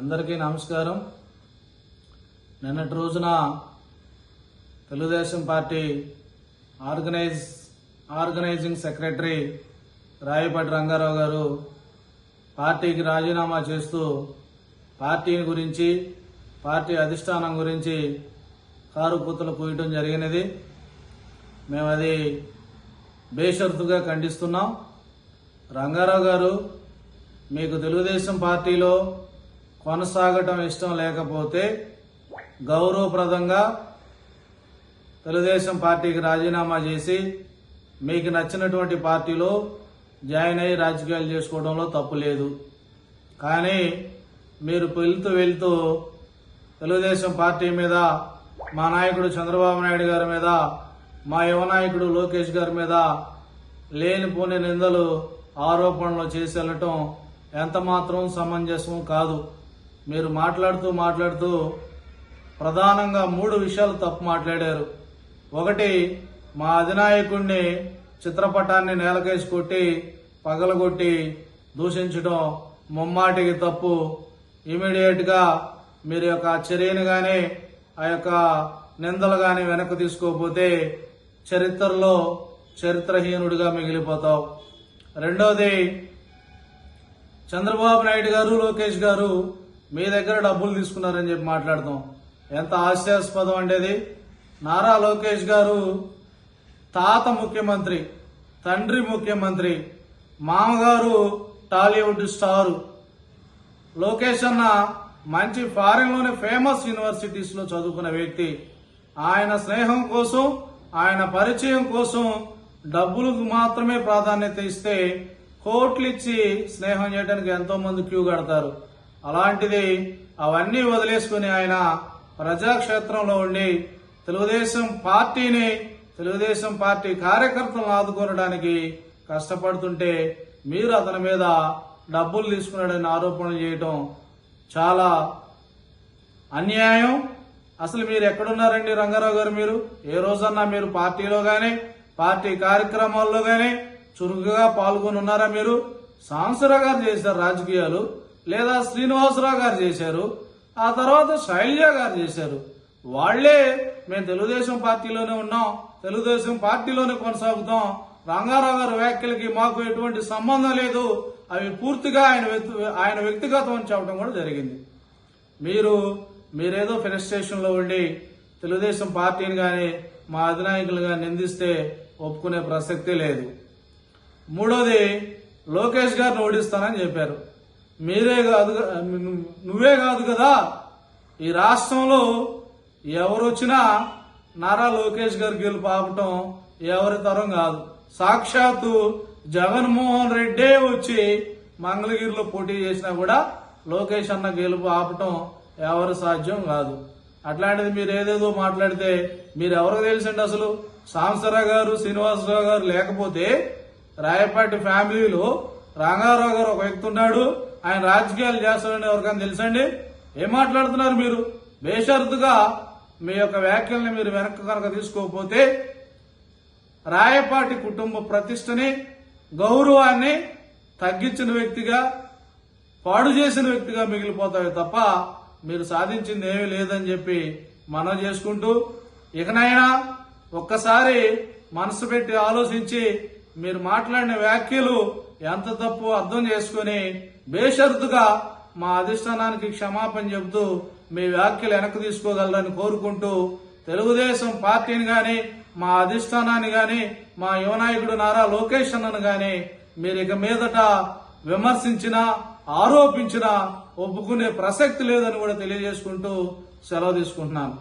అందరికీ నమస్కారం. నిన్నటి రోజున Telugu Desam party organise organising secretary Rayapati Rangarao garu పార్టీకి రాజీనామా చేస్తూ పార్టీని గురించి పార్టీ అధిష్టానం గురించి కారు కూతలు పూయటం జరిగినది. మేము అది బేషరతుగా ఖండిస్తున్నాం. రంగారావు గారు మీకు తెలుగుదేశం పార్టీలో కొనసాగటం ఇష్టం లేకపోతే గౌరవప్రదంగా తెలుగుదేశం పార్టీకి రాజీనామా చేసి మీకు నచ్చినటువంటి పార్టీలో జాయిన్ అయ్యి రాజకీయాలు చేసుకోవడంలో తప్పు లేదు. కానీ మీరు వెళ్తూ వెళ్తూ తెలుగుదేశం పార్టీ మీద మా నాయకుడు చంద్రబాబు నాయుడు గారి మీద మా యువ నాయకుడు లోకేష్ గారి మీద లేనిపోని నిందలు ఆరోపణలు చేసి వెళ్ళటం ఎంతమాత్రం సమంజసం కాదు. మీరు మాట్లాడుతూ మాట్లాడుతూ ప్రధానంగా మూడు విషయాలు తప్పు మాట్లాడారు. ఒకటి మా అధినాయకుడిని చిత్రపటాన్ని నేలకేసి కొట్టి పగలగొట్టి దూషించడం ముమ్మాటికి తప్పు. ఇమీడియట్గా మీరు యొక్క చర్యను కానీ ఆ యొక్క నిందలు కానీ వెనక్కి తీసుకోకపోతే చరిత్రలో చరిత్రహీనుడిగా మిగిలిపోతావు. రెండోది చంద్రబాబు నాయుడు గారు లోకేష్ గారు మీ దగ్గర డబ్బులు తీసుకున్నారని చెప్పి మాట్లాడతాం. ఎంత హాస్యాస్పదం అండేది నారా లోకేష్ గారు తాత ముఖ్యమంత్రి తండ్రి ముఖ్యమంత్రి మామగారు టాలీవుడ్ స్టారు. లోకేష్ అన్న మంచి ఫారిన్లోని ఫేమస్ యూనివర్సిటీస్లో చదువుకున్న వ్యక్తి. ఆయన స్నేహం కోసం ఆయన పరిచయం కోసం డబ్బులకు మాత్రమే ప్రాధాన్యత ఇస్తే కోట్లు ఇచ్చి స్నేహం చేయడానికి ఎంతో మంది క్యూ కడతారు. అలాంటిది అవన్నీ వదిలేసుకుని ఆయన ప్రజాక్షేత్రంలో ఉండి తెలుగుదేశం పార్టీని తెలుగుదేశం పార్టీ కార్యకర్తలను ఆదుకోవడానికి కష్టపడుతుంటే మీరు అతని మీద డబ్బులు తీసుకున్నాడని ఆరోపణలు చేయటం చాలా అన్యాయం. అసలు మీరు ఎక్కడున్నారండి రంగారావు గారు మీరు? ఏ రోజన్నా మీరు పార్టీలో కానీ పార్టీ కార్యక్రమాల్లో కానీ చురుకుగా పాల్గొని ఉన్నారా మీరు? సాంసరావు గారు చేశారు రాజకీయాలు. లేదా శ్రీనివాసరావు గారు చేశారు ఆ తర్వాత శైలజ గారు చేశారు. వాళ్ళే మేము తెలుగుదేశం పార్టీలోనే ఉన్నాం తెలుగుదేశం పార్టీలోనే కొనసాగుతాం రంగారావు గారి వ్యాఖ్యలకి మాకు ఎటువంటి సంబంధం లేదు అవి పూర్తిగా ఆయన ఆయన వ్యక్తిగతం అని చెప్పడం కూడా జరిగింది. మీరు మీరేదో స్టేషన్లో ఉండి తెలుగుదేశం పార్టీని కానీ మా అధినాయకులుగా నిందిస్తే ఒప్పుకునే ప్రసక్తి లేదు. మూడోది లోకేష్ గారిని ఓడిస్తానని చెప్పారు. మీరే కాదు నువ్వే కాదు కదా. ఈ రాష్ట్రంలో ఎవరు వచ్చినా నారా లోకేష్ గారు గెలుపు ఆపటం ఎవరి తరం కాదు. సాక్షాత్తు జగన్మోహన్ రెడ్డే వచ్చి మంగళగిరిలో పోటీ చేసినా కూడా లోకేష్ అన్న గెలుపు ఆపటం ఎవరు సాధ్యం కాదు. అట్లాంటిది మీరు ఏదేదో మాట్లాడితే మీరు ఎవరికి తెలుసండి అసలు? సాంసరావు గారు శ్రీనివాసరావు గారు లేకపోతే రాయపాటి ఫ్యామిలీలో రంగారావు గారు ఒక వ్యక్తి ఉన్నాడు. ఆయన రాజకీయాలు చేస్తారని ఎవరికైనా తెలుసండి ఏం మాట్లాడుతున్నారు మీరు? బేషరతుగా మీ యొక్క వ్యాఖ్యల్ని మీరు వెనక్కి కనుక తీసుకోకపోతే రాయపాటి కుటుంబ ప్రతిష్టని గౌరవాన్ని తగ్గించిన వ్యక్తిగా పాడు చేసిన వ్యక్తిగా మిగిలిపోతాయి తప్ప మీరు సాధించింది ఏమీ లేదని చెప్పి మనం చేసుకుంటూ ఇకనైనా ఒక్కసారి మనసు పెట్టి ఆలోచించి మీరు మాట్లాడిన వ్యాఖ్యలు ఎంత తప్పు అర్థం చేసుకుని బేషరతుగా మా అధిష్టానానికి క్షమాపణ చెబుతూ మీ వ్యాఖ్యలు వెనక్కి తీసుకోగలరని కోరుకుంటూ తెలుగుదేశం పార్టీని గాని మా అధిష్టానాన్ని గాని మా యువనాయకుడు నారా లోకేష్ అన్నను గాని మీరు ఇక మీదట విమర్శించినా ఆరోపించినా ఒప్పుకునే ప్రసక్తి లేదని కూడా తెలియజేసుకుంటూ సెలవు తీసుకుంటున్నాను.